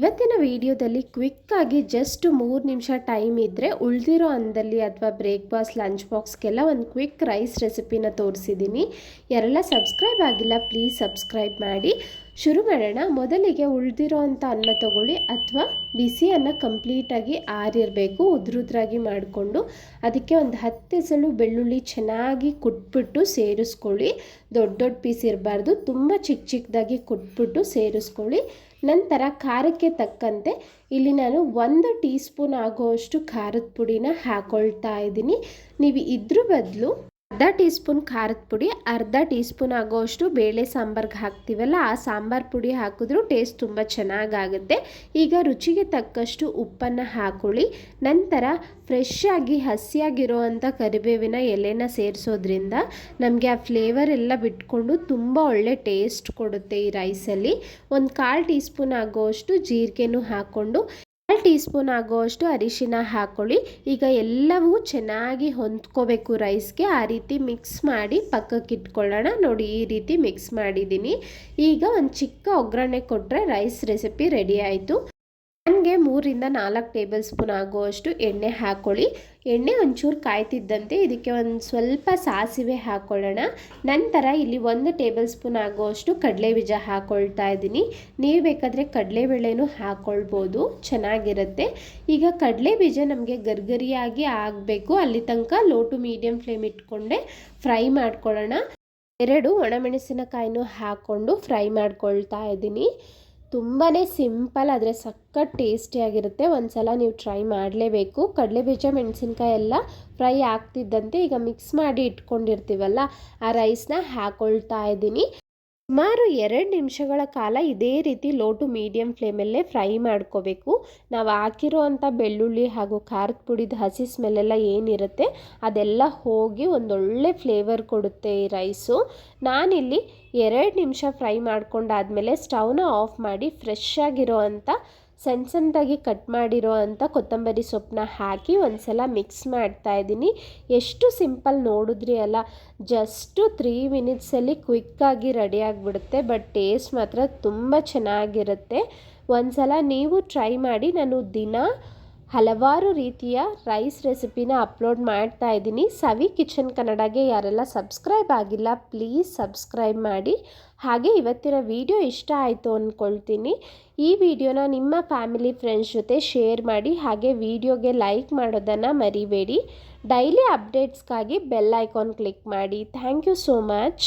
ಇವತ್ತಿನ ವಿಡಿಯೋದಲ್ಲಿ ಕ್ವಿಕ್ಕಾಗಿ ಜಸ್ಟ್ ಮೂರು ನಿಮಿಷ ಟೈಮ್ ಇದ್ದರೆ ಉಳಿದಿರೋ ಅಂದಲ್ಲಿ ಅಥವಾ ಬ್ರೇಕ್ಫಾಸ್ಟ್ ಲಂಚ್ ಬಾಕ್ಸ್ಗೆಲ್ಲ ಒಂದು ಕ್ವಿಕ್ ರೈಸ್ ರೆಸಿಪಿನ ತೋರಿಸಿದ್ದೀನಿ ಯಾರೆಲ್ಲ ಸಬ್ಸ್ಕ್ರೈಬ್ ಆಗಿಲ್ಲ ಪ್ಲೀಸ್ ಸಬ್ಸ್ಕ್ರೈಬ್ ಮಾಡಿ. ಶುರು ಮಾಡೋಣ ಮೊದಲಿಗೆ ಉಳಿದಿರೋ ಅಂಥ ಅನ್ನ ತಗೊಳ್ಳಿ ಅಥವಾ ಬಿಸಿ ಅನ್ನ ಕಂಪ್ಲೀಟಾಗಿ ಆರಿರಬೇಕು, ಉದ್ರುದ್ರಾಗಿ ಮಾಡಿಕೊಂಡು ಅದಕ್ಕೆ ಒಂದು ಹತ್ತು ಎಸಳು ಬೆಳ್ಳುಳ್ಳಿ ಚೆನ್ನಾಗಿ ಕುಟ್ಬಿಟ್ಟು ಸೇರಿಸ್ಕೊಳ್ಳಿ. ದೊಡ್ಡ ದೊಡ್ಡ ಪೀಸ್ ಇರಬಾರ್ದು, ತುಂಬ ಚಿಕ್ಕ ಚಿಕ್ಕದಾಗಿ ಕುಟ್ಬಿಟ್ಟು ಸೇರಿಸ್ಕೊಳ್ಳಿ. ನಂತರ ಖಾರಕ್ಕೆ ತಕ್ಕಂತೆ ಇಲ್ಲಿ ನಾನು ಒಂದು ಟೀ ಸ್ಪೂನ್ ಆಗುವಷ್ಟು ಖಾರದ ಪುಡಿನ ಹಾಕ್ಕೊಳ್ತಾ ಇದ್ದೀನಿ. ನೀವು ಇದ್ರ ಬದಲು ಅರ್ಧ ಟೀ ಸ್ಪೂನ್ ಖಾರದ ಪುಡಿ, ಅರ್ಧ ಟೀ ಸ್ಪೂನ್ ಆಗೋಷ್ಟು ಬೇಳೆ ಸಾಂಬಾರ್ಗೆ ಹಾಕ್ತೀವಲ್ಲ, ಆ ಸಾಂಬಾರ್ ಪುಡಿ ಹಾಕಿದ್ರೂ ಟೇಸ್ಟ್ ತುಂಬ ಚೆನ್ನಾಗಾಗುತ್ತೆ. ಈಗ ರುಚಿಗೆ ತಕ್ಕಷ್ಟು ಉಪ್ಪನ್ನು ಹಾಕೊಳ್ಳಿ. ನಂತರ ಫ್ರೆಶ್ ಆಗಿ ಕರಿಬೇವಿನ ಎಲೆನ ಸೇರಿಸೋದ್ರಿಂದ ನಮಗೆ ಆ ಫ್ಲೇವರ್ ಎಲ್ಲ ಬಿಟ್ಕೊಂಡು ತುಂಬ ಒಳ್ಳೆ ಟೇಸ್ಟ್ ಕೊಡುತ್ತೆ ಈ ರೈಸಲ್ಲಿ ಒಂದು ಕಾಲು ಟೀ ಸ್ಪೂನ್ ಆಗೋಷ್ಟು ಜೀರಿಗೆನೂ ಹಾಕ್ಕೊಂಡು ಕಾಲು ಟೀ ಸ್ಪೂನ್ ಆಗೋಷ್ಟು ಅರಿಶಿನ ಹಾಕ್ಕೊಳ್ಳಿ ಈಗ ಎಲ್ಲವೂ ಚೆನ್ನಾಗಿ ಹೊಂದ್ಕೋಬೇಕು ರೈಸ್ಗೆ. ಆ ರೀತಿ ಮಿಕ್ಸ್ ಮಾಡಿ ಪಕ್ಕಕ್ಕೆ ಇಟ್ಕೊಳ್ಳೋಣ. ನೋಡಿ, ಈ ರೀತಿ ಮಿಕ್ಸ್ ಮಾಡಿದ್ದೀನಿ. ಈಗ ಒಂದು ಚಿಕ್ಕ ಒಗ್ಗರಣೆ ಕೊಟ್ಟರೆ ರೈಸ್ ರೆಸಿಪಿ ರೆಡಿ ಆಯಿತು. ನನಗೆ ಮೂರಿಂದ ನಾಲ್ಕು ಟೇಬಲ್ ಸ್ಪೂನ್ ಆಗುವಷ್ಟು ಎಣ್ಣೆ ಹಾಕ್ಕೊಳ್ಳಿ ಎಣ್ಣೆ ಒಂಚೂರು ಕಾಯ್ತಿದ್ದಂತೆ ಇದಕ್ಕೆ ಒಂದು ಸ್ವಲ್ಪ ಸಾಸಿವೆ ಹಾಕ್ಕೊಳ್ಳೋಣ ನಂತರ ಇಲ್ಲಿ ಒಂದು ಟೇಬಲ್ ಸ್ಪೂನ್ ಆಗುವಷ್ಟು ಕಡಲೆ ಬೀಜ ಹಾಕ್ಕೊಳ್ತಾ ಇದ್ದೀನಿ. ನೀವು ಬೇಕಾದರೆ ಕಡಲೆಬೇಳೆನೂ ಹಾಕ್ಕೊಳ್ಬೋದು ಚೆನ್ನಾಗಿರುತ್ತೆ. ಈಗ ಕಡಲೆ ಬೀಜ ನಮಗೆ ಗರ್ಗರಿಯಾಗಿ ಆಗಬೇಕು. ಅಲ್ಲಿ ತನಕ ಲೋ ಟು ಮೀಡಿಯಮ್ ಫ್ಲೇಮ್ ಇಟ್ಕೊಂಡೆ ಫ್ರೈ ಮಾಡ್ಕೊಳ್ಳೋಣ. ಎರಡು ಒಣಮೆಣಸಿನಕಾಯಿನೂ ಹಾಕ್ಕೊಂಡು ಫ್ರೈ ಮಾಡ್ಕೊಳ್ತಾ ಇದ್ದೀನಿ. ತುಂಬಾ ಸಿಂಪಲ್, ಆದರೆ ಸಖತ್ ಟೇಸ್ಟಿಯಾಗಿರುತ್ತೆ ಒಂದು ಸಲ ನೀವು ಟ್ರೈ ಮಾಡಲೇಬೇಕು. ಕಡಲೆಬೀಜ, ಮೆಣಸಿನ್ಕಾಯಿ ಎಲ್ಲ ಫ್ರೈ ಆಗ್ತಿದ್ದಂತೆ ಈಗ ಮಿಕ್ಸ್ ಮಾಡಿ ಇಟ್ಕೊಂಡಿರ್ತೀವಲ್ಲ, ಆ ರೈಸ್ನ ಹಾಕ್ಕೊಳ್ತಾ ಇದ್ದೀನಿ. ಸುಮಾರು ಎರಡು ನಿಮಿಷಗಳ ಕಾಲ ಇದೇ ರೀತಿ ಲೋ ಟು ಮೀಡಿಯಮ್ ಫ್ಲೇಮಲ್ಲೇ ಫ್ರೈ ಮಾಡ್ಕೋಬೇಕು. ನಾವು ಹಾಕಿರೋ ಅಂಥ ಬೆಳ್ಳುಳ್ಳಿ ಹಾಗೂ ಖಾರದ ಪುಡಿದ ಹಸಿ ಸ್ಮೆಲ್ಲೆಲ್ಲ ಏನಿರುತ್ತೆ ಅದೆಲ್ಲ ಹೋಗಿ ಒಂದೊಳ್ಳೆ ಫ್ಲೇವರ್ ಕೊಡುತ್ತೆ ಈ ರೈಸು. ನಾನಿಲ್ಲಿ ಎರಡು ನಿಮಿಷ ಫ್ರೈ ಮಾಡ್ಕೊಂಡಾದಮೇಲೆ ಸ್ಟವ್ನ ಆಫ್ ಮಾಡಿ ಫ್ರೆಶ್ ಆಗಿರೋ ಅಂಥ ಸಣ್ಣ ಸಣ್ಣದಾಗಿ ಕಟ್ ಮಾಡಿರೋ ಅಂಥ ಕೊತ್ತಂಬರಿ ಸೊಪ್ಪನ್ನ ಹಾಕಿ ಒಂದು ಸಲ ಮಿಕ್ಸ್ ಮಾಡ್ತಾ ಇದ್ದೀನಿ. ಎಷ್ಟು ಸಿಂಪಲ್ ನೋಡಿದ್ರಿ ಅಲ್ಲ, ಜಸ್ಟು ತ್ರೀ ಮಿನಿಟ್ಸಲ್ಲಿ ಕ್ವಿಕ್ಕಾಗಿ ರೆಡಿ ಆಗಿಬಿಡುತ್ತೆ, ಬಟ್ ಟೇಸ್ಟ್ ಮಾತ್ರ ತುಂಬ ಚೆನ್ನಾಗಿರುತ್ತೆ. ಒಂದು ಸಲ ನೀವು ಟ್ರೈ ಮಾಡಿ, ನಾನು ದಿನ ಹಲವಾರು ರೀತಿಯ ರೈಸ್ ರೆಸಿಪಿನ ಅಪ್ಲೋಡ್ ಮಾಡ್ತಾ ಇದ್ದೀನಿ. ಸವಿ ಕಿಚನ್ ಕನ್ನಡಗೆ ಯಾರೆಲ್ಲ ಸಬ್ಸ್ಕ್ರೈಬ್ ಆಗಿಲ್ಲ, ಪ್ಲೀಸ್ ಸಬ್ಸ್ಕ್ರೈಬ್ ಮಾಡಿ. ಹಾಗೆ ಇವತ್ತಿನ ವಿಡಿಯೋ ಇಷ್ಟ ಆಯಿತು ಅಂದ್ಕೊಳ್ತೀನಿ ಈ ವಿಡಿಯೋನ ನಿಮ್ಮ ಫ್ಯಾಮಿಲಿ ಫ್ರೆಂಡ್ಸ್ ಜೊತೆ ಶೇರ್ ಮಾಡಿ, ಹಾಗೆ ವಿಡಿಯೋಗೆ ಲೈಕ್ ಮಾಡೋದನ್ನು ಮರಿಬೇಡಿ. ಡೈಲಿ ಅಪ್ಡೇಟ್ಸ್ಗಾಗಿ ಬೆಲ್ ಐಕಾನ್ ಕ್ಲಿಕ್ ಮಾಡಿ. Thank you so much.